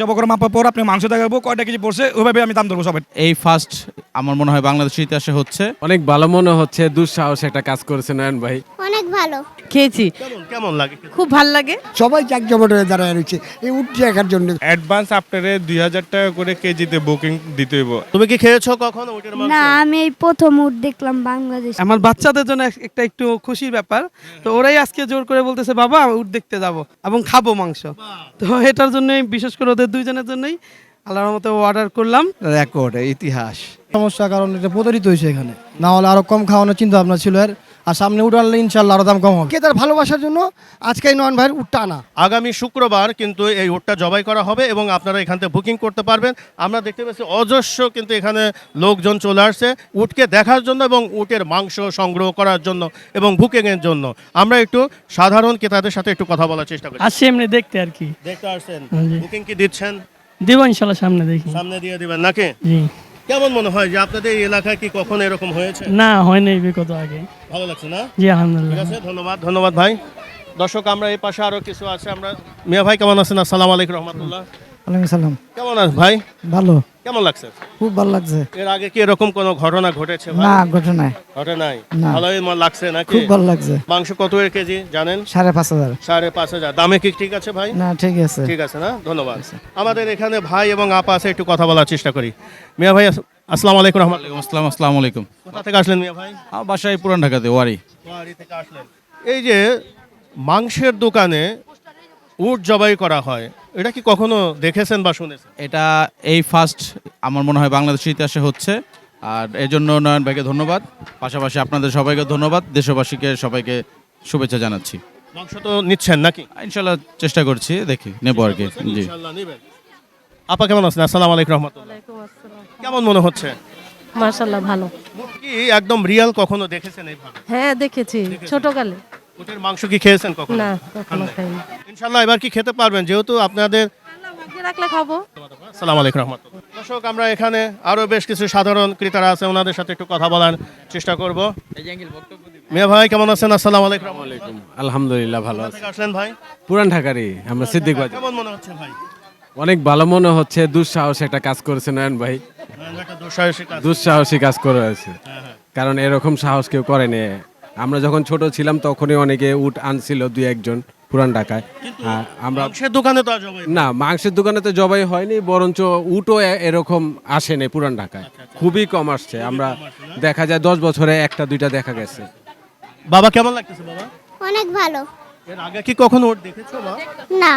Job করে মাপার পর আপনি মাংস দেখাবো কয়টা কেজি পড়ছে ওইভাবে আমি দাম ধরবো সবাই এই ফার্স্ট আমার মনে হয় বাংলাদেশের ইতিহাসে হচ্ছে। অনেক ভালো মনে হচ্ছে দুঃসাহস একটা কাজ করেছে নয়ন ভাই। অনেক ভালো। খেয়েছি। কেমন কেমন লাগে? খুব ভালো লাগে। সবাই জাকজমট হয়ে দাঁড়ায় রয়েছে এই উঠ দেখার জন্য। অ্যাডভান্স আপনারে দুই হাজার টাকা করে কেজিতে বুকিং দিতে হইব। তুমি কি খেয়েছো কখনো উটের মাংস? না আমি এই প্রথম উঠ দেখলাম বাংলাদেশ। আমার বাচ্চাদের জন্য একটা একটু খুশির ব্যাপার। তো ওরাই আজকে জোর করে বলতেছে বাবা উট দেখতে যাব এবং খাব মাংস। তো এটার জন্যই বিশেষ করে ওদের দুইজনের জন্যই আল্লাহর মতো অর্ডার করলাম। রেকর্ড ইতিহাস। সমস্যা কারণ এটা প্রতারিত হয়েছে এখানে। না হলে আরও কম খাওয়ানোর চিন্তা ভাবনা ছিল এর। আর সামনে উঠালে ইনশাল্লাহ আরও দাম কম হবে। তার ভালোবাসার জন্য আজকে এই নয়ন ভাইয়ের উঠটা আনা। আগামী শুক্রবার কিন্তু এই উটটা জবাই করা হবে এবং আপনারা এখান থেকে বুকিং করতে পারবেন। আমরা দেখতে পাচ্ছি অজস্র কিন্তু এখানে লোকজন চলে আসছে উটকে দেখার জন্য এবং উটের মাংস সংগ্রহ করার জন্য এবং বুকিংয়ের জন্য। আমরা একটু সাধারণ ক্রেতাদের সাথে একটু কথা বলার চেষ্টা করি। আসছি এমনি দেখতে আর কি। দেখতে আসছেন। বুকিং কি দিচ্ছেন? দিব ইনশাল্লাহ সামনে দেখি। সামনে দিয়ে দিবেন নাকি? জি। কেমন মনে হয় যে আপনাদের এই এলাকায় কি কখন এরকম হয়েছে? না হয়নি বিগত আগে ভালো লাগছে না? জি আলহামদুলিল্লাহ। ঠিক আছে ধন্যবাদ ধন্যবাদ ভাই। দর্শক আমরা এই পাশে আরও কিছু আছে আমরা মিয়া ভাই কেমন আছেন? আসসালামু আলাইকুম রহমতুল্লাহ। ওয়ালাইকুম সালাম। কেমন আছেন ভাই? ভালো। কেমন লাগছে? খুব ভালো লাগছে। এর আগে কি এরকম কোনো ঘটনা ঘটেছে ভাই? না ঘটনায় ঘটে নাই? ভালোই লাগছে নাকি? খুব ভালো লাগছে। মাংস কত এর কেজি জানেন? সাড়ে পাঁচ হাজার। সাড়ে পাঁচ হাজার। দামে কি ঠিক আছে ভাই? না ঠিক আছে। ঠিক আছে না? ধন্যবাদ। আমাদের এখানে ভাই এবং আপা আছে একটু কথা বলার চেষ্টা করি। মিয়া ভাই আস- আসসালামু আলাইকুম রহমতুল্লাহ ওয়ালাইকুম আসসালাম আসসালামু আলাইকুম। কোথা থেকে আসলেন মিয়া ভাই? আমার বাসায় পুরান ঢাকাতে ওয়ারি। বাড়ি থেকে আসলেন। এই যে মাংসের দোকানে উট জবাই করা হয়। এটা কি কখনো দেখেছেন বা শুনেছেন? এটা এই ফার্স্ট আমার মনে হয় বাংলাদেশের ইতিহাসে হচ্ছে। আর এর জন্য নয়ন ভাইকে ধন্যবাদ। পাশাপাশি আপনাদের সবাইকে ধন্যবাদ। দেশবাসীকে সবাইকে শুভেচ্ছা জানাচ্ছি। মাংস তো নিচ্ছেন নাকি? ইনশাল্লাহ চেষ্টা করছি দেখি নেব আর কি। জি। আপা কেমন আছেন? আসসালামু আলাইকুম রহমতুল্লাহ। কেমন মনে হচ্ছে? মার্শাল্লাহ ভালো। কি একদম রিয়াল কখনো দেখেছেন এইভাবে? হ্যাঁ দেখেছি। ছোটকালে। উটের মাংস কি খেয়েছেন কখনো? না কখনো খাইনি। ইনশাল্লাহ এবার কি খেতে পারবেন? যেহেতু আপনাদের রাখলে খাব। সালাম আলাইকুম রহমতুল্লাহ। দর্শক আমরা এখানে আরও বেশ কিছু সাধারণ ক্রেতারা আছে ওনাদের সাথে একটু কথা বলার চেষ্টা করব। মিয়া ভাই কেমন আছেন? আসসালামু আলাইকুম আলহামদুলিল্লাহ ভালো আছে। আসলেন ভাই? পুরান ঢাকারই আমরা সিদ্দিক বাজার। কেমন মনে হচ্ছে ভাই? অনেক ভালো মনে হচ্ছে দুঃসাহস একটা কাজ করেছে নয়ন ভাই। একটা দুঃসাহসিক কাজ। দুঃসাহসী কাজ করেছে কারণ এরকম সাহস কেউ করেনি আমরা যখন ছোট ছিলাম তখনই অনেকে উট আনছিল দুই একজন পুরান ঢাকায়। আমরা মাংসের দোকানে তো জবাই না মাংসের দোকানে তো জবাই হয়নি বরঞ্চ উটও এরকম আসেনি পুরান ঢাকায়। খুবই কম আসছে আমরা দেখা যায় দশ বছরে একটা দুইটা দেখা গেছে। বাবা কেমন লাগতেছে বাবা? অনেক ভালো। এর আগে কি কখনো ওট দেখেছ বা না।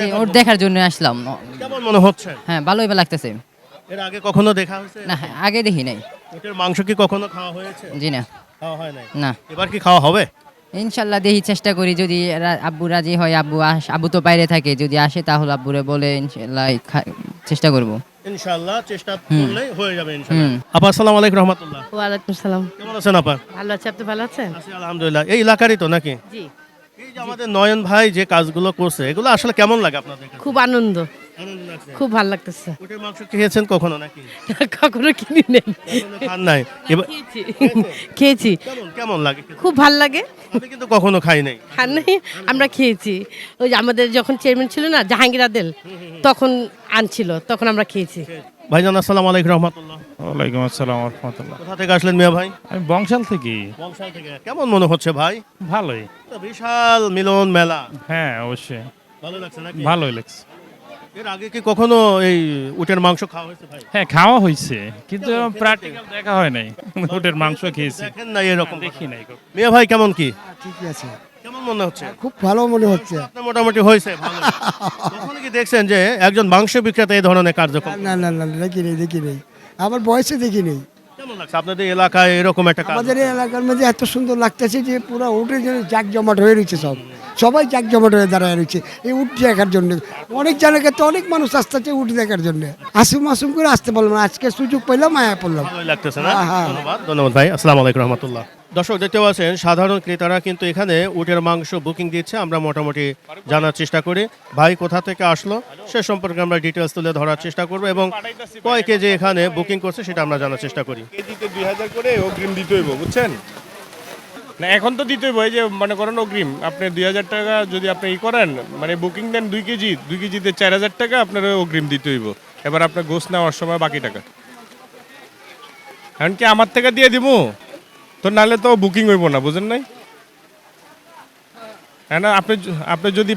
জি, দেখার জন্য। আসলাম। কেমন মনে হচ্ছে? হ্যাঁ ভালোই লাগতেছে। এর আগে কখনো দেখা হয়েছে? না হ্যাঁ, আগে দেখি নাই। ওটের মাংস কি কখনো খাওয়া হয়েছে? জি না। খাওয়া হয় নাই? না। এবার কি খাওয়া হবে? ইনশাল্লাহ দেখি চেষ্টা করি যদি আব্বু রাজি হয় আব্বু আস- আব্বু তো বাইরে থাকে যদি আসে তাহলে আব্বুরে বলে ইনশাল্লাহ চেষ্টা করব। ইনশাআল্লাহ চেষ্টা করলেই হয়ে যাবে ইনশাআল্লাহ আপা আসসালামু আলাইকুম রহমতুল্লাহ। ওয়ালাইকুম সালাম। কেমন আছেন আপা? ভালো আছে আপনি ভালো আছেন? আছি আলহামদুলিল্লাহ। এই এলাকারই তো নাকি? জি। এই যে আমাদের নয়ন ভাই যে কাজগুলো করছে এগুলো আসলে কেমন লাগে আপনাদের খুব আনন্দ। লাগছে খুব ভালো লাগতেছে। উটের মাংস খেয়েছেন কখনো নাকি? কখনো কিনি নেই খান নাই। এবার খেয়েছি। খেয়েছি। কেমন কেমন লাগে খুব ভালো লাগে। আমি কিন্তু কখনো খাই নাই। খান নাই আমরা খেয়েছি। ওই যে আমাদের যখন চেয়ারম্যান ছিল না জাহাঙ্গীর আদেল তখন আনছিল তখন আমরা খেয়েছি। ভাইজান আসসালামু আলাইকুম রহমতুল্লাহ। ওয়ালাইকুম আসসালাম রহমতুল্লাহ। কোথা থেকে আসলেন মিয়া ভাই? আমি বংশাল থেকে বংশাল থেকে। কেমন মনে হচ্ছে ভাই? ভালোই। বিশাল মিলন মেলা। হ্যাঁ অবশ্যই। ভালো লাগছে নাকি? ভালোই লাগছে। এর আগে কি কখনো এই উটের মাংস খাওয়া হয়েছে ভাই? হ্যাঁ খাওয়া হয়েছে কিন্তু প্র্যাকটিক্যাল দেখা হয় নাই। উটের মাংস খেয়েছি। দেখেন না এরকম দেখি নাই। মিয়া ভাই কেমন কি? ঠিকই আছে। কেমন মনে হচ্ছে? খুব ভালো মনে হচ্ছে। আপনার মোটামুটি হয়েছে ভালো। কখনো কি দেখছেন যে একজন মাংস বিক্রেতা এই ধরনের কার্যক্রম? না না না না, দেখি নেই দেখি নেই। আমার বয়সে দেখি নেই। কেমন লাগছে? আপনাদের এলাকায় এরকম একটা কাজ আমাদের এই এলাকার মধ্যে এত সুন্দর লাগতেছে যে পুরো জন্য হয়ে রয়েছে সব। সবাই জাক জমাট হয়ে দাঁড়ায় রয়েছে এই দেখার জন্য। অনেক জায়গায় তো অনেক মানুষ আসতেছে উঠ দেখার জন্য। আসুম আসুম করে আসতে পারলাম আজকে সুযোগ পেলাম মায়া পড়লাম। লাগতেছে না? হ্যাঁ, হ্যাঁ। ধন্যবাদ ধন্যবাদ ভাই। আসসালামু আলাইকুম রহমতুল্লাহ। দর্শক দেখতে পাচ্ছেন সাধারণ ক্রেতারা কিন্তু এখানে উটের মাংস বুকিং দিচ্ছে। আমরা মোটামুটি জানার চেষ্টা করি। ভাই কোথা থেকে আসলো? সে সম্পর্কে আমরা ডিটেলস তুলে ধরার চেষ্টা করব এবং কয় কেজি এখানে বুকিং করছে সেটা আমরা জানার চেষ্টা করি। কেজিতে দুই হাজার করে অগ্রিম দিতে হইব বুঝছেন? না এখন তো দিতে হবে যে মনে করেন অগ্রিম। আপনি দুই হাজার টাকা যদি আপনি ই করেন মানে বুকিং দেন দুই কেজি দুই কেজিতে চার হাজার টাকা আপনার অগ্রিম দিতে হইব। এবার আপনার গোস নেওয়ার সময় বাকি টাকা। এখন কি আমার থেকে দিয়ে দিব তো নাহলে তো বুকিং হইব না, বুঝেন নাই? হ্যাঁ না, আপনি আপনি যদি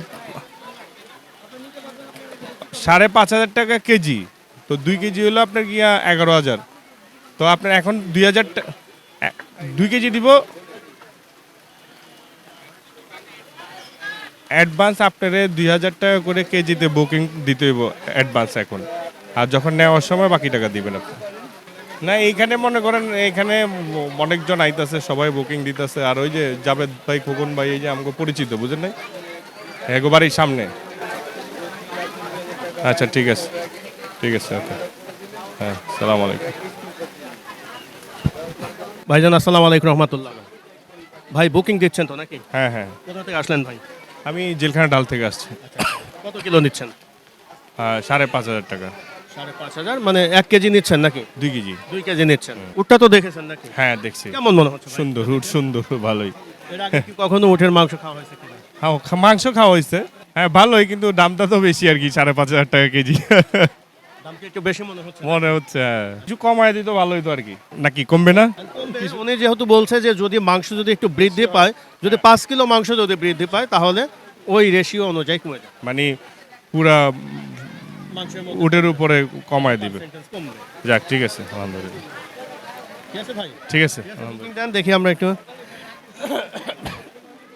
সাড়ে পাঁচ হাজার টাকা কেজি, তো দুই কেজি হলো আপনার গিয়া এগারো হাজার। তো আপনার এখন দুই হাজার দুই কেজি দিব। অ্যাডভান্স আপনার দুই হাজার টাকা করে কেজিতে বুকিং দিতে হইব অ্যাডভান্স এখন। আর যখন নেওয়ার সময় বাকি টাকা দিবেন আপনি। না এইখানে মনে করেন এইখানে অনেকজন আইতাছে সবাই বুকিং দিতেছে। আর ওই যে জাবেদ ভাই খোকন ভাই এই যে আমাকে পরিচিত বুঝেন নাই? একবারই সামনে। আচ্ছা ঠিক আছে। ঠিক আছে ওকে। হ্যাঁ সালাম আলাইকুম। ভাইজান আসসালামু আলাইকুম রহমতুল্লাহ। ভাই বুকিং দিচ্ছেন তো নাকি? হ্যাঁ হ্যাঁ। কোথা থেকে আসলেন ভাই? আমি জেলখানা ডাল থেকে আসছি। কত কিলো নিচ্ছেন? সাড়ে পাঁচ হাজার টাকা। সাড়ে পাঁচ হাজার মানে এক কেজি নিচ্ছেন নাকি? দুই কেজি। দুই কেজি নিচ্ছেন। উটটা তো দেখেছেন নাকি? হ্যাঁ দেখছি। কেমন মনে হচ্ছে সুন্দর রুট সুন্দর ভালোই। এর আগে কি কখনো উঠের মাংস খাওয়া হয়েছে কিনা? হ্যাঁ মাংস খাওয়া হয়েছে। হ্যাঁ ভালোই কিন্তু দামটা তো বেশি আর কি সাড়ে পাঁচ হাজার টাকা কেজি। একটু বেশি মনে হচ্ছে? মনে হচ্ছে হ্যাঁ। কিছু কমায় দিত ভালোই তো আর কি। নাকি কমবে না? উনি যেহেতু বলছে যে যদি মাংস যদি একটু বৃদ্ধি পায় যদি পাঁচ কিলো মাংস যদি বৃদ্ধি পায় তাহলে ওই রেশিও অনুযায়ী কমে যাবে। মানে পুরা উটের উপরে কমায় দিবে। যাক ঠিক আছে আলহামদুলিল্লাহ। ঠিক আছে ভাই? ঠিক আছে আলহামদুলিল্লাহ। বুকিং দেন দেখি আমরা একটু।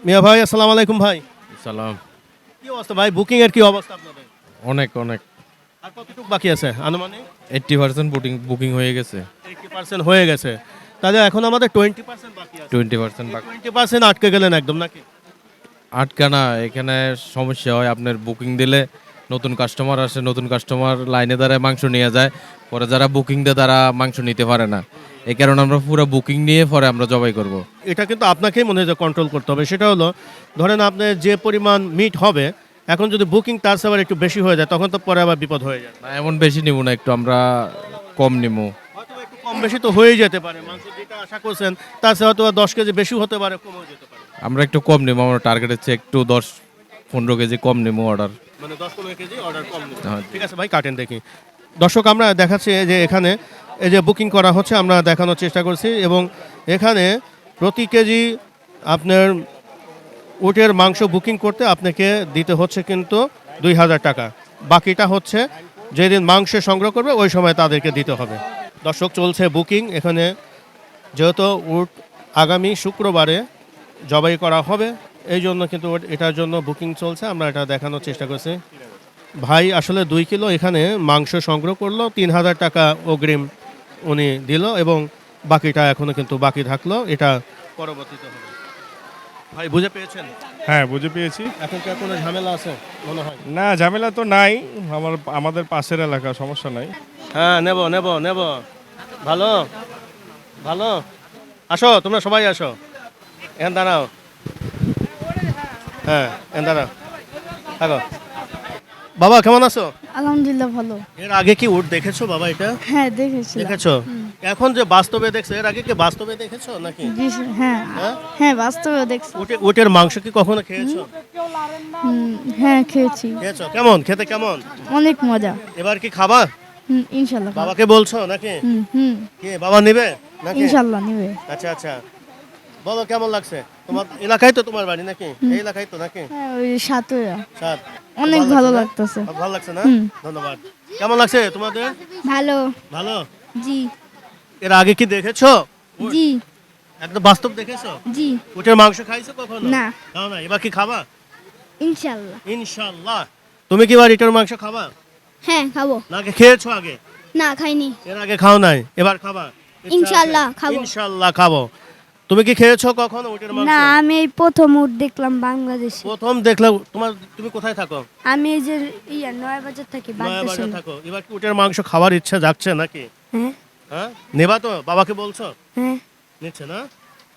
মিয়া ভাই আসসালামু আলাইকুম ভাই। সালাম। কি অবস্থা ভাই? বুকিং এর কি অবস্থা আপনাদের? অনেক অনেক। আর কতটুকু বাকি আছে? আনুমানিক? এইট্টি পার্সেন্ট বুকিং বুকিং হয়ে গেছে। এইটি পার্সেন্ট হয়ে গেছে। তাহলে এখন আমাদের টোয়েন্টি পার্সেন্ট বাকি আছে। টোয়েন্টি পার্সেন্ট টোয়েন্টি পার্সেন্ট আটকে গেলেন একদম নাকি? আটকানা এখানে সমস্যা হয় আপনার বুকিং দিলে নতুন কাস্টমার আসে নতুন কাস্টমার লাইনে দাঁড়ায় মাংস নিয়ে যায়। পরে যারা বুকিং দেয় তারা মাংস নিতে পারে না। এই কারণে আমরা পুরো বুকিং নিয়ে পরে আমরা জবাই করব। এটা কিন্তু আপনাকেই মনে হয় কন্ট্রোল করতে হবে। সেটা হলো ধরেন আপনার যে পরিমাণ মিট হবে এখন যদি বুকিং তার আবার একটু বেশি হয়ে যায় তখন তো পরে আবার বিপদ হয়ে যায়। না এমন বেশি নিব না একটু আমরা কম নিব। কম বেশি তো হয়েই যেতে পারে। মাংস যেটা আশা করছেন তার চেয়ে হয়তো দশ কেজি বেশি হতে পারে কমও যেতে পারে। আমরা একটু কম নিব আমরা টার্গেটের চেয়ে একটু দশ পনেরো কেজি কম নিব অর্ডার মানে দশ পনেরো কেজি অর্ডার কম হ্যাঁ। ঠিক আছে ভাই কাটেন দেখি। দর্শক আমরা দেখাচ্ছি যে এখানে এই যে বুকিং করা হচ্ছে আমরা দেখানোর চেষ্টা করছি এবং এখানে প্রতি কেজি আপনার উটের মাংস বুকিং করতে আপনাকে দিতে হচ্ছে কিন্তু দুই হাজার টাকা। বাকিটা হচ্ছে যেদিন মাংস সংগ্রহ করবে ওই সময় তাদেরকে দিতে হবে। দর্শক চলছে বুকিং এখানে যেহেতু উট আগামী শুক্রবারে জবাই করা হবে। এই জন্য কিন্তু এটার জন্য বুকিং চলছে আমরা এটা দেখানোর চেষ্টা করছি। ভাই আসলে দুই কিলো এখানে মাংস সংগ্রহ করল তিন হাজার টাকা অগ্রিম উনি দিল এবং বাকিটা এখনও কিন্তু বাকি থাকল এটা পরবর্তীতে হবে। ভাই বুঝে পেয়েছেন? হ্যাঁ বুঝে পেয়েছি। এখন কি কোনো ঝামেলা আছে মনে হয়? না ঝামেলা তো নাই আমার আমাদের পাশের এলাকা সমস্যা নাই। হ্যাঁ নেব নেব নেব। ভালো? ভালো? আসো তোমরা সবাই আসো। এখান দাঁড়াও। হ্যাঁ দাঁড়াও থাকো বাবা কেমন আছো? আলহামদুলিল্লাহ ভালো। এর আগে কি উট দেখেছ বাবা এটা? হ্যাঁ দেখেছিলাম দেখেছ? এখন যে বাস্তবে দেখছ এর আগে কি বাস্তবে দেখেছ নাকি? হ্যাঁ। হ্যাঁ? হ্যাঁ বাস্তবে দেখছি। উটে উটের মাংস কি কখনো খেয়েছো? হ্যাঁ খেয়েছি। খেয়েছো? কেমন? খেতে কেমন? অনেক মজা। এবার কি খাবা? ইনশাল্লাহ বাবাকে বলছো নাকি? হুম। কি বাবা নেবে নাকি? ইনশাল্লাহ নিবে। আচ্ছা আচ্ছা। বলো কেমন লাগছে? তোমার এলাকায় তো তোমার বাড়ি নাকি? এই এলাকায় তো নাকি? হ্যাঁ ওই সাতয়া। সাত। অনেক ভালো লাগতেছে। ভালো লাগছে না? ধন্যবাদ। কেমন লাগছে তোমাদের? ভালো। ভালো? জি। এর আগে কি দেখেছ? জি। একদম বাস্তব দেখেছ? জি। উটের মাংস খাইছো কখনো? না। খাও না এবার কি খাবা? ইনশাল্লাহ। ইনশাআল্লাহ তুমি কি এবার ইটের মাংস খাবা? হ্যাঁ খাব। নাকি খেয়েছো আগে? না খাইনি। এর আগে খাও নাই এবার খাবা? ইনশাআল্লাহ খাব। ইনশাআল্লাহ খাব। তুমি কি খেয়েছো কখনো উটের মাংস? না আমি এই প্রথম উট দেখলাম বাংলাদেশে। প্রথম দেখলে তোমার তুমি কোথায় থাকো? আমি এই যে ইয়া নয় বাজার থাকি নয়াবাজার বাগদাসন। থাকো। এবার কি উটের মাংস খাওয়ার ইচ্ছা যাচ্ছে নাকি? হ্যাঁ। হ্যাঁ? নেবা তো বাবাকে বলছো? হ্যাঁ। নিচ্ছে না?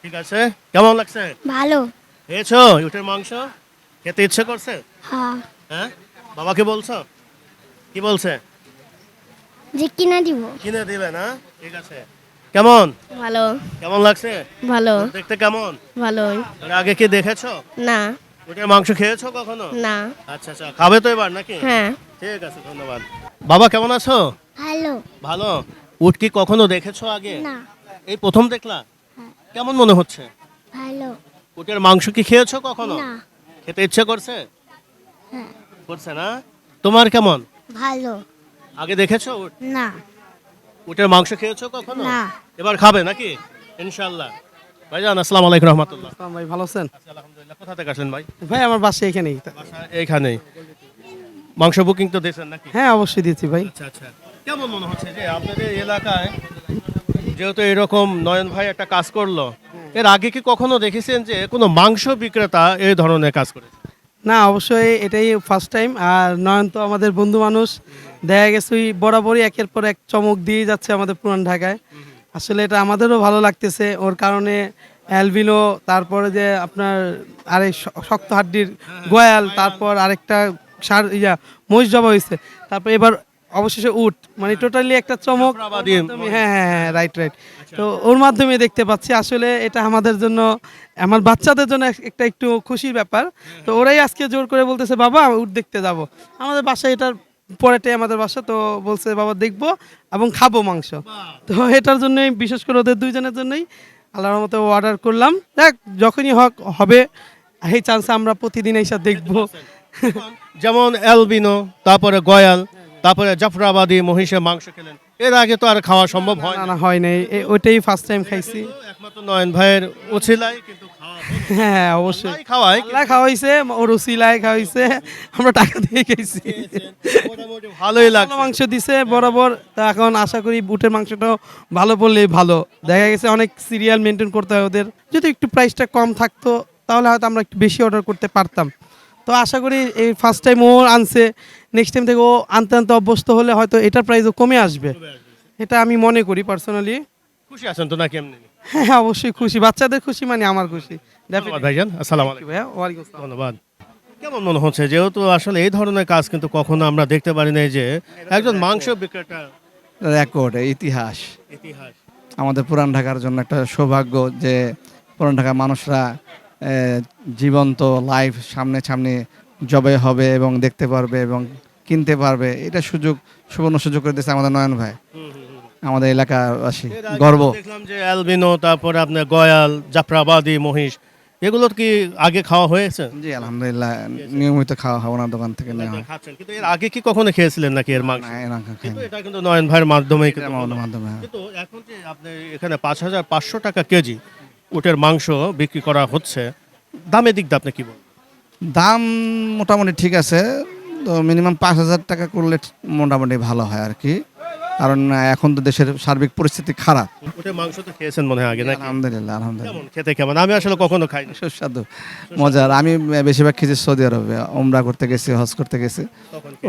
ঠিক আছে। কেমন লাগছে? ভালো। খেয়েছো উটের মাংস? খেতে ইচ্ছে করছে? হ্যাঁ। হ্যাঁ? বাবাকে বলছো? কি বলছে? যে কিনা দিব। কিনে দিবে না? ঠিক আছে। কেমন? ভালো। কেমন লাগছে? ভালো। দেখতে কেমন? ভালোই। আগে কি দেখেছ? না। উটের মাংস খেয়েছো কখনো? না। আচ্ছা আচ্ছা। খাবে তো এবার নাকি? হ্যাঁ। ঠিক আছে ধন্যবাদ। বাবা কেমন আছো? ভালো। ভালো? উট কি কখনো দেখেছ আগে? না। এই প্রথম দেখলা? কেমন মনে হচ্ছে? ভালো। উটের মাংস কি খেয়েছো কখনো? না। খেতে ইচ্ছে করছে? হ্যাঁ। করছে না? তোমার কেমন? ভালো। আগে দেখেছ উট? না। উটের মাংস খেয়েছো কখনো? না। এবার খাবে নাকি? ইনশাআল্লাহ। ভাইজান আসসালামু আলাইকুম রহমতুল্লাহ। আসসালাম ভাই ভালো আছেন? আলহামদুলিল্লাহ। কোথা থেকে আসলেন ভাই? ভাই আমার বাসা এখানেই। বাসা এইখানেই মাংস বুকিং তো দিয়েছেন নাকি? হ্যাঁ অবশ্যই দিয়েছি ভাই। আচ্ছা আচ্ছা। কেমন মনে হচ্ছে যে আপনাদের এলাকায় যেহেতু এরকম নয়ন ভাই একটা কাজ করল এর আগে কি কখনো দেখেছেন যে কোনো মাংস বিক্রেতা এই ধরনের কাজ করে না, অবশ্যই এটাই ফার্স্ট টাইম আর নয়ন তো আমাদের বন্ধু মানুষ। দেখা গেছে ওই বরাবরই একের পর এক চমক দিয়ে যাচ্ছে আমাদের পুরান ঢাকায়। আসলে এটা আমাদেরও ভালো লাগতেছে। ওর কারণে অ্যালবিনো তারপরে যে আপনার আরেক শক্ত হাড্ডির গোয়াল, তারপর আরেকটা সার, ইয়া, মহিষ জবা হয়েছে। তারপর এবার অবশেষে উট মানে টোটালি একটা চমক। হ্যাঁ হ্যাঁ হ্যাঁ রাইট রাইট তো ওর মাধ্যমে দেখতে পাচ্ছি আসলে এটা আমাদের জন্য আমার বাচ্চাদের জন্য এক- একটা একটু খুশির ব্যাপার। তো ওরাই আজকে জোর করে বলতেছে বাবা উট দেখতে যাব। আমাদের বাসায় এটার পরেটাই আমাদের বাসা তো বলছে বাবা দেখব এবং খাব মাংস। তো এটার জন্যই বিশেষ করে ওদের দুইজনের জন্যই আল্লাহর মতো অর্ডার করলাম। দেখ যখনই হক হবে এই চান্সে আমরা প্রতিদিন এইসব দেখব। যেমন অ্যালবিনো তারপরে গয়াল তারপরে জাফরাবাদী মহিষের মাংস খেলেন। এর আগে তো আর খাওয়া সম্ভব হয় না হয় নাই। এ- ওইটাই ফার্স্ট টাইম খাইছি। একমাত্র নয়ন ভাইয়ের ওছিলাই কিন্তু খাওয়া হলো। হ্যাঁ অবশ্যই। আল্লাহই খাওয়ায় আল্লাহ খাওয়াইছে ওর উসিলায় খাওয়াইছে আমরা টাকা দিয়ে খাইছি। মোটামুটি ভালোই ভালো লাগছে মাংস দিছে বরাবর। তা এখন আশা করি বুটের মাংসটাও ভালো পড়লেই ভালো। দেখা গেছে অনেক সিরিয়াল মেনটেন করতে হয় ওদের। যদি একটু প্রাইসটা কম থাকতো তাহলে হয়তো আমরা একটু বেশি অর্ডার করতে পারতাম। তো আশা করি এই ফার্স্ট টাইম ও আনছে। নেক্সট টাইম থেকে ও আনতে আনতে অভ্যস্ত হলে হয়তো এটার প্রাইসও কমে আসবে। এটা আমি মনে করি পার্সোনালি খুশি আছেন তো নাকি এমনি? হ্যাঁ অবশ্যই খুশি। বাচ্চাদের খুশি মানে আমার খুশি। ধন্যবাদ ভাইজান। আসসালামু আলাইকুম ভাইয়া। ওয়ালাইকুম আসসালাম। ধন্যবাদ। কেমন মনে হচ্ছে? যেহেতু আসলে এই ধরনের কাজ কিন্তু কখনো আমরা দেখতে পারি নাই যে একজন মাংস বিক্রেতা রেকর্ড ইতিহাস। ইতিহাস। আমাদের পুরান ঢাকার জন্য একটা সৌভাগ্য যে পুরান ঢাকার মানুষরা জীবন্ত লাইভ সামনে সামনে জবে হবে এবং দেখতে পারবে এবং কিনতে পারবে এটা সুযোগ সুবর্ণ সুযোগ করে দিয়েছে আমাদের নয়ন ভাই আমাদের এলাকাবাসী। গর্ব। দেখলাম যে অ্যালবিনো তারপরে আপনার গয়াল জাফরাবাদী মহিষ এগুলো কি আগে খাওয়া হয়েছে? জি আলহামদুলিল্লাহ নিয়মিত খাওয়া হয় ওনার দোকান থেকে নেওয়া হয়। কিন্তু এর আগে কি কখনো খেয়েছিলেন নাকি এর মাংস? কিন্তু এটা কিন্তু নয়ন ভাইয়ের হলো। মাধ্যমে হ্যাঁ। কিন্তু এখন যে আপনি এখানে পাঁচ হাজার পাঁচশো টাকা কেজি উটের মাংস বিক্রি করা হচ্ছে দামের দিক দিয়ে আপনি কি বলবেন? দাম মোটামুটি ঠিক আছে তো মিনিমাম পাঁচ হাজার টাকা করলে মোটামুটি ভালো হয় আর কি কারণ এখন তো দেশের সার্বিক পরিস্থিতি খারাপ। মাংস তো খেয়েছেন মনে হয় আগে নাকি? আলহামদুলিল্লাহ আলহামদুলিল্লাহ। খেতে কেমন? আমি আসলে কখনো খাইনি। সুস্বাদু মজার। আমি বেশিরভাগ খেয়েছি সৌদি আরবে ওমরা করতে গেছি হজ করতে গেছি।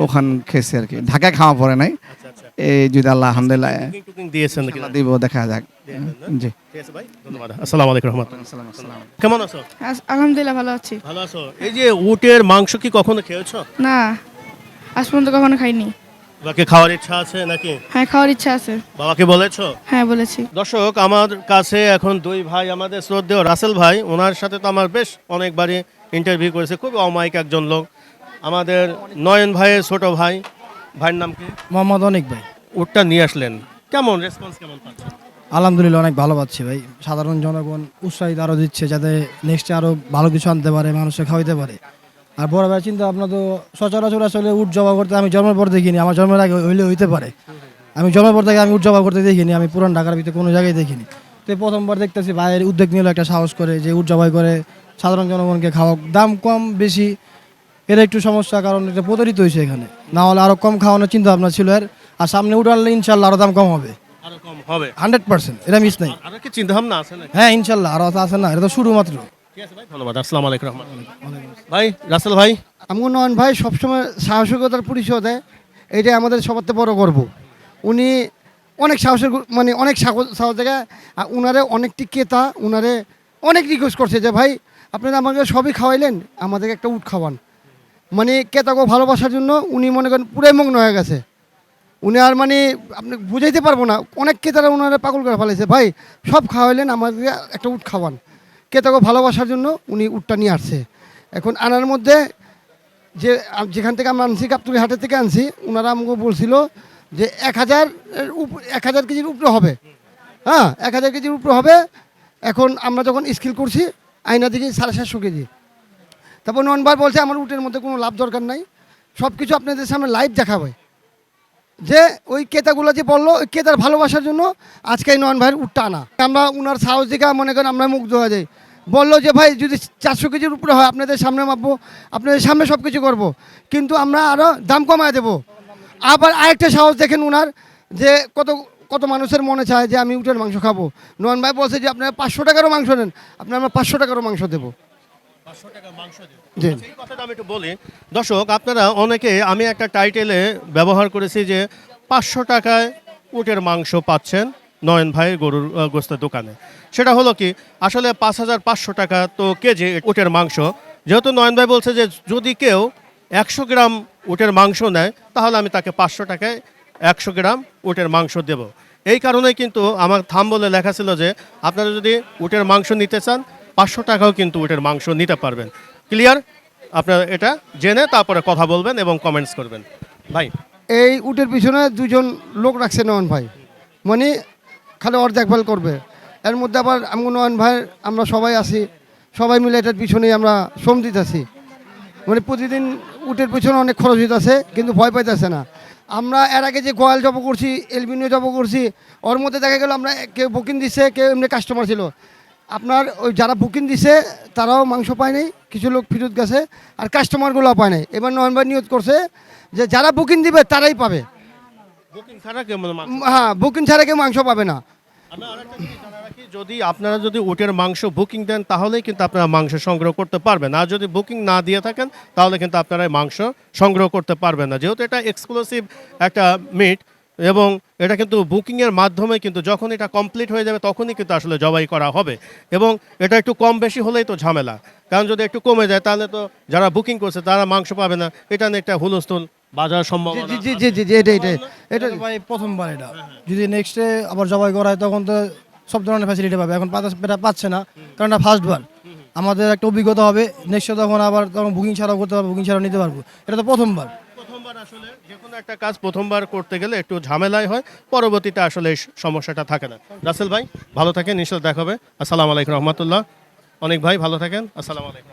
ওখান খেয়েছি আর কি ঢাকায় খাওয়া পড়ে নাই। এই যদি আল্লাহ আলহামদুলিল্লাহ দিয়েছেন দিব দেখা যাক। জি। ঠিক আছে ভাই ধন্যবাদ। আসসালামু আলাইকুম রহমতুল্লাহ। কেমন আছো? আলহামদুলিল্লাহ ভালো আছি। ভালো আছো? এই যে উটের মাংস কি কখনো খেয়েছো? না আজ পর্যন্ত কখনো খাইনি। বাকি খাওয়ার ইচ্ছা আছে নাকি? হ্যাঁ খাওয়ার ইচ্ছা আছে। বাবাকে বলেছ? হ্যাঁ বলেছি। দর্শক আমার কাছে এখন দুই ভাই আমাদের শ্রদ্ধেয় রাসেল ভাই ওনার সাথে তো আমার বেশ অনেকবারই ইন্টারভিউ করেছে খুব অমায়িক একজন লোক। আমাদের নয়ন ভাইয়ের ছোট ভাই ভাইয়ের নাম কি? মোহাম্মদ অনেক ভাই। উটটা নিয়ে আসলেন। কেমন রেসপন্স কেমন পাচ্ছেন? আলহামদুলিল্লাহ অনেক ভালো পাচ্ছি ভাই। সাধারণ জনগণ উৎসাহিত আরও দিচ্ছে যাতে নেক্সটে আরও ভালো কিছু আনতে পারে মানুষকে খাওয়াইতে পারে। আর বড় ভাই চিন্তা আপনার তো সচরাচর আসলে উট জবা করতে আমি জন্মের পর দেখিনি আমার জন্মের আগে হইলে হইতে পারে। আমি জন্মের পর থেকে আমি উট জবা করতে দেখিনি আমি পুরান ঢাকার ভিতরে কোনো জায়গায় দেখিনি। তো প্রথমবার দেখতেছি ভাইয়ের উদ্যোগ নিল একটা সাহস করে যে উট জবাই করে সাধারণ জনগণকে খাওয়া দাম কম বেশি এর একটু সমস্যা কারণ এটা প্রতারিত হয়েছে এখানে। না হলে আরও কম খাওয়ানোর চিন্তা ভাবনা ছিল এর। আর সামনে উঠ আনলে ইনশাল্লাহ আরও দাম কম হবে। আরও কম হবে? হান্ড্রেড পার্সেন্ট এটা মিস নাই। আরও কি চিন্তা ভাবনা আছে নাকি? হ্যাঁ ইনশাল্লাহ আরও আছে না এটা তো শুরু মাত্র। ঠিক আছে ভাই ধন্যবাদ। আসসালামু আলাইকুম রহমতুল্লাহ। ভাই রাসেল ভাই? আমার নয়ন ভাই সবসময় সাহসিকতার পরিচয় দেয়। এটাই আমাদের সবার থেকে বড় গর্ব। উনি অনেক সাহসের মানে অনেক সাহস থেকে উনারে অনেকটি ক্রেতা উনারে অনেক রিকোয়েস্ট করছে যে ভাই আপনারা আমাকে সবই খাওয়াইলেন আমাদেরকে একটা উট খাওয়ান। মানে ক্রেতাকে ভালোবাসার জন্য উনি মনে করেন পুরাই মগ্ন হয়ে গেছে। উনি আর মানে আপনি বুঝাইতে পারব না, অনেক ক্রেতারা ওনারা পাগল করে ফেলেছে ভাই, সব খাওয়াইলেন, আমাদের একটা উট খাওয়ান। ক্রেতাকে ভালোবাসার জন্য উনি উটটা নিয়ে আসছে। এখন আনার মধ্যে যে যেখান থেকে আমরা আনছি, গাবতুলি হাটের থেকে আনছি ওনারা আমাকে বলছিল যে এক হাজার এক হাজার কেজির উপরে হবে। হ্যাঁ এক হাজার কেজির উপরে হবে। এখন আমরা যখন স্কিল করছি, আয়না দিকে সাড়ে সাতশো কেজি। তারপর নন ভাই বলছে, আমার উটের মধ্যে কোনো লাভ দরকার নাই। সব কিছু আপনাদের সামনে লাইভ দেখাবে। যে ওই ক্রেতাগুলো যে বলল, ওই কেতার ভালোবাসার জন্য আজকে নয়ন ভাইয়ের উঠটা আনা। আমরা উনার সাহস দিকে মনে করেন আমরা মুগ্ধ হয়ে যাই। বলল যে, ভাই, যদি চারশো কেজির উপরে হয়, আপনাদের সামনে মাপবো, আপনাদের সামনে সব কিছু করব। কিন্তু আমরা আরও দাম কমায় দেবো। আবার আরেকটা সাহস দেখেন উনার, যে কত কত মানুষের মনে চায় যে, আমি উটের মাংস খাব। নয়ন ভাই বলছে যে, আপনারা পাঁচশো টাকারও মাংস নেন, আপনার আমরা পাঁচশো টাকারও মাংস দেবো। এই কথাটা আমি একটু বলি। দর্শক আপনারা অনেকে আমি একটা টাইটেলে ব্যবহার করেছি যে পাঁচশো টাকায় উটের মাংস পাচ্ছেন নয়ন ভাই গরুর গোস্তের দোকানে। সেটা হলো কি আসলে পাঁচ হাজার পাঁচশো টাকা তো কেজি উটের মাংস। যেহেতু নয়ন ভাই বলছে যে যদি কেউ একশো গ্রাম উটের মাংস নেয় তাহলে আমি তাকে পাঁচশো টাকায় একশো গ্রাম উটের মাংস দেব। এই কারণেই কিন্তু আমার থাম বলে লেখা ছিল যে আপনারা যদি উটের মাংস নিতে চান পাঁচশো টাকাও কিন্তু উটের মাংস নিতে পারবেন। ক্লিয়ার আপনারা এটা জেনে তারপরে কথা বলবেন এবং কমেন্টস করবেন। ভাই। এই উটের পিছনে দুজন লোক রাখছে নয়ন ভাই। মানে খালি ওর দেখভাল করবে। এর মধ্যে আবার আমি নয়ন ভাই, আমরা সবাই আছি। সবাই মিলে এটার পিছনেই আমরা শ্রম দিতেছি। মানে প্রতিদিন উটের পিছনে অনেক খরচ হইতেছে, কিন্তু ভয় পাইতেছে না। আমরা এর আগে যে গোয়াল জব করছি, এলবিনিও জব করছি, ওর মধ্যে দেখা গেল আমরা কেউ বুকিং দিচ্ছে কেউ এমনি কাস্টমার ছিল। আপনার ওই যারা বুকিং দিছে তারাও মাংস পায় নাই কিছু লোক ফিরত গেছে আর কাস্টমারগুলো পায় নাই। এবার নভেম্বর নিয়োগ করছে যে যারা বুকিং দিবে তারাই পাবে। বুকিং ছাড়া কেমন হ্যাঁ বুকিং ছাড়া কেউ মাংস পাবে না। জানা রাখি, যদি আপনারা যদি ওটের মাংস বুকিং দেন তাহলেই কিন্তু আপনারা মাংস সংগ্রহ করতে পারবেন। আর যদি বুকিং না দিয়ে থাকেন তাহলে কিন্তু আপনারা মাংস সংগ্রহ করতে পারবেন না। যেহেতু এটা এক্সক্লুসিভ একটা মিট এবং এটা কিন্তু বুকিংয়ের মাধ্যমে কিন্তু যখন এটা কমপ্লিট হয়ে যাবে তখনই কিন্তু আসলে জবাই করা হবে। এবং এটা একটু কম বেশি হলেই তো ঝামেলা। কারণ যদি একটু কমে যায় তাহলে তো যারা বুকিং করছে তারা মাংস পাবে না। এটা নিয়ে একটা হুলস্থুল বাজার সম্ভব জি জি জি জি জি এটা এটা এটা ভাই প্রথমবার এটা। যদি নেক্সটে আবার জবাই করা হয় তখন তো সব ধরনের ফ্যাসিলিটি পাবে। এখন পাতা এটা পাচ্ছে না কারণ এটা ফার্স্টবার আমাদের একটা অভিজ্ঞতা হবে নেক্সটে তখন আবার তখন বুকিং ছাড়াও করতে পারব বুকিং ছাড়াও নিতে পারব। এটা তো প্রথমবার। আসলে যে কোনো একটা কাজ প্রথমবার করতে গেলে একটু ঝামেলাই হয়, পরবর্তীতে আসলে সমস্যাটা থাকে না। রাসেল ভাই, ভালো থাকেন নিশ্চয় দেখা হবে। আসসালামু আলাইকুম রহমতুল্লাহ। অনেক ভাই, ভালো থাকেন। আসসালামু আলাইকুম।